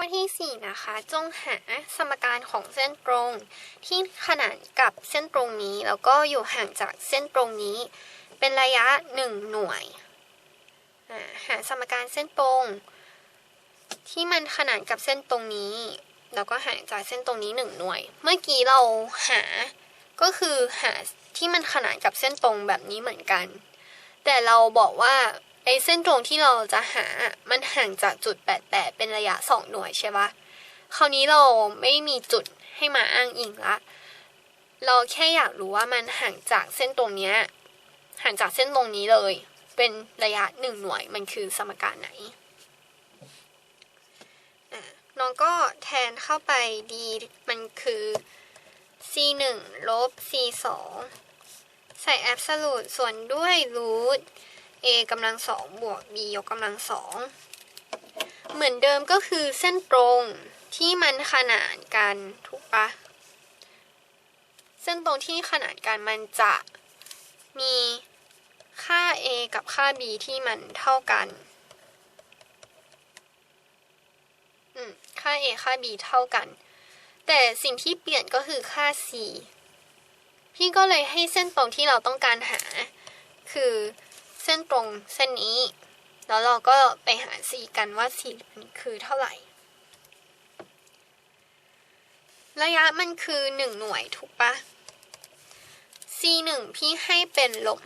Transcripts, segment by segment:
ข้อที่ 4 นะคะ จงหาสมการของเส้นตรง ที่ขนานกับเส้นตรงนี้ แล้วก็อยู่ห่างจากเส้นตรงนี้ เป็นระยะ 1 หน่วยอ่าหาสมการเส้นตรง ที่มันขนานกับเส้นตรงนี้ แล้วก็ห่างจากเส้นตรงนี้ 1 หน่วย เมื่อกี้เราหาก็คือหาที่มันขนานกับเส้นตรงแบบนี้เหมือนกัน แต่เราบอกว่า ไอ้เส้นตรงที่เราจะหา มันห่างจากจุด 88 เป็นระยะ 2 หน่วยใช่ปะคราวนี้เราไม่มีจุดให้มาอ้างอิงละ เราแค่อยากรู้ว่ามันห่างจากเส้นตรงเนี้ย ห่างจากเส้นตรงนี้เลย เป็นระยะ 1 หน่วย มันคือสมการไหนน้องก็แทนเข้าไปดีมันคือ c 1ลบ c 2ใส่ absolute ส่วนด้วย root a กำลังสองบวก b ยกกำลังสองเหมือนเดิมก็คือเส้นตรงที่มันขนานกันถูกปะเส้นตรงที่ขนานกันมันจะมีค่า a กับค่า b ที่มันเท่ากัน อืม ค่า a ค่า b เท่ากัน แต่สิ่งที่เปลี่ยนก็คือค่า c พี่ก็เลยให้เส้นตรงที่เราต้องการหา คือ ส้นตรงเส้นนี้ แล้วเราก็ไปหา c กันว่า c มันคือเท่าไหร่ ระยะมันคือ 1 หน่วยถูกปะ c 1พี่ให้เป็นลบ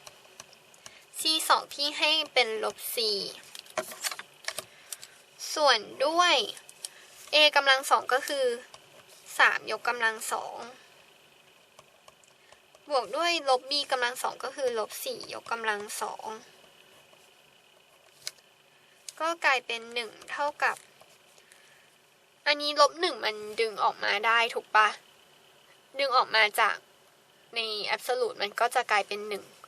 5 c 2พี่ให้เป็นลบ4ส่วนด้วย a กำลังสองก็คือ 3 ยกกำลังสอง บวกด้วยลบ b กำลังสองก็คือลบ4ยกกำลังสองก็กลายเป็น1เท่ากับ อันนี้ลบ1มันดึงออกมาได้ถูกปะดึงออกมาจากใน absolute มันก็จะกลายเป็น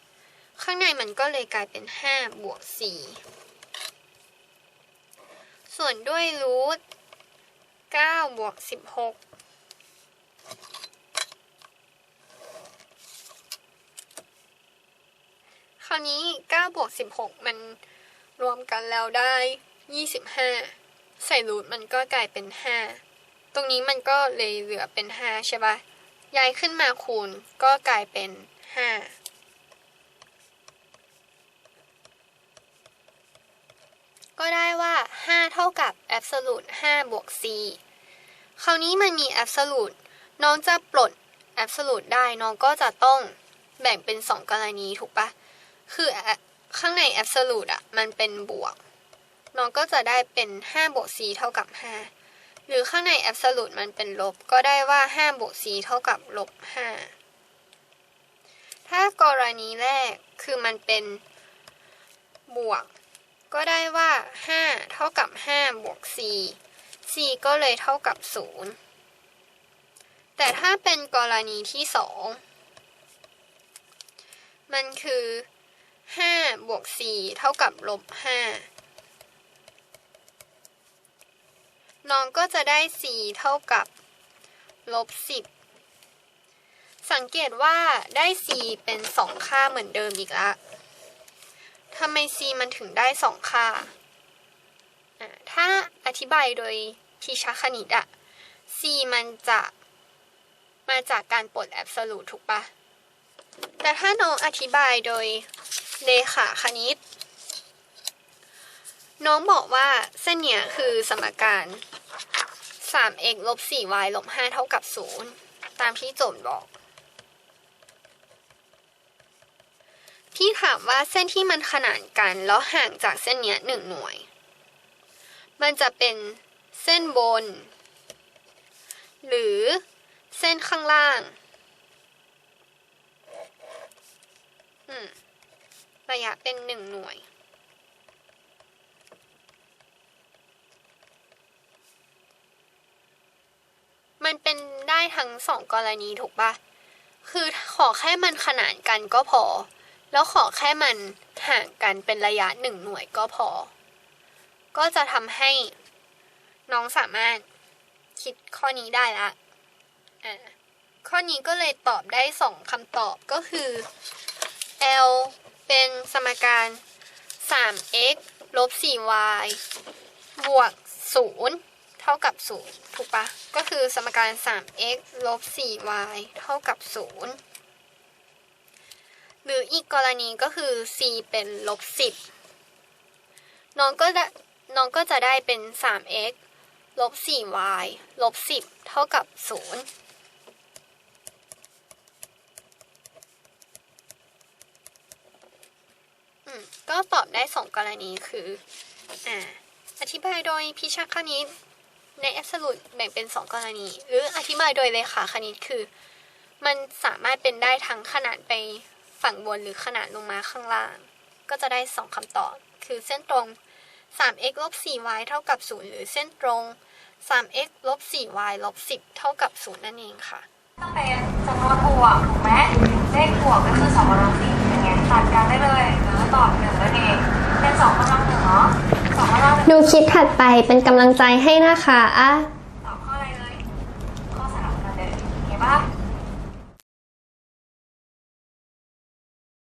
1ข้างในมันก็เลยกลายเป็น5บวก4ส่วนด้วยรูท9บวก16 คราวนี้9บวก16 มันรวมกันแล้วได้ 25 ใส่รูทมันก็กลายเป็น 5 ตรงนี้มันก็เลยเหลือเป็น 5 ใช่ปะย้ายขึ้นมาคูณก็กลายเป็น 5 ก็ได้ว่า 5 เท่ากับ absolute 5บวก c คราวนี้มันมี absolute น้องจะปลด absolute ได้น้องก็จะต้องแบ่งเป็น 2 กรณีถูกปะ คือข้างใน absolute อะมันเป็นบวก น้องก็จะได้เป็น 5 บวก c เท่ากับ 5 หรือข้างใน absolute มันเป็นลบ ก็ได้ว่า 5 บวก c เท่ากับลบ 5 ถ้ากรณีแรกคือมันเป็นบวก ก็ได้ว่า 5 เท่ากับ 5 บวก c c ก็เลยเท่ากับ 0 แต่ถ้าเป็นกรณีที่ 2 มันคือ 5บวก4เท่ากับลบ5น้องก็จะได้ c เท่ากับลบ10 สังเกตว่าได้ c เป็น 2 ค่าเหมือนเดิมอีกล้วทำไม c มันถึงได้ 2 ค่า ถ้าอธิบายโดยทีชคณิตอะ c มันจะมาจากการปลดแอบสูตถูกปะแต่ถ้าน้องอธิบายโดย เลขาคณิต น้องบอกว่าเส้นเนี้ยคือสมการ 3x ลบ 4y ลบ 5 เท่ากับ 0 ตามที่โจทย์บอกพี่ถามว่าเส้นที่มันขนานกันแล้วห่างจากเส้นเนี้ยหนึ่งหน่วย มันจะเป็นเส้นบน หรือเส้นข้างล่าง ระยะเป็นหนึ่งหน่วย มันเป็นได้ทั้งสองกรณีถูกปะคือขอแค่มันขนานกันก็พอ แล้วขอแค่มันห่างกันเป็นระยะหนึ่งหน่วยก็พอ ก็จะทำให้น้องสามารถคิดข้อนี้ได้ละอ่าข้อนี้ก็เลยตอบได้สองคำตอบก็คือ L เป็นสมการ 3x ลบ 4y บวก 0 เท่ากับ 0 ถูกปะ ก็คือสมการ 3x ลบ 4y เท่ากับ 0 หรืออีกกรณีก็คือ c เป็นลบ 10 น้องก็ได้น้องก็จะได้เป็น 3x ลบ 4y ลบ 10 เท่ากับ 0 อืม ก็ตอบได้สองกรณีคืออ่าอธิบายโดยพิชาคณิตใน absolute แบ่งเป็นสองกรณี หรืออธิบายโดยเลขาคณิตคือ มันสามารถเป็นได้ทั้งขนาดไปฝั่งบนหรือขนาดลงมาข้างล่าง ก็จะได้สองคำตอบ คือเส้นตรง 3x ลบ 4y เท่ากับ 0 หรือเส้นตรง 3x ลบ 4y ลบ 10 เท่ากับ 0 นั่นเองค่ะ ต้องเป็นจำนวนบวกถูกไหมเลขบวกก็คือสองกำลังสี่อย่างเงี้ย ตัดกันได้เลยหรือตอบหนึ่งนั่นเองเป็นสองกำลังหนึ่งเนาะสองกำลังหนึ่ง ดูคลิปถัดไปเป็นกำลังใจให้นะคะ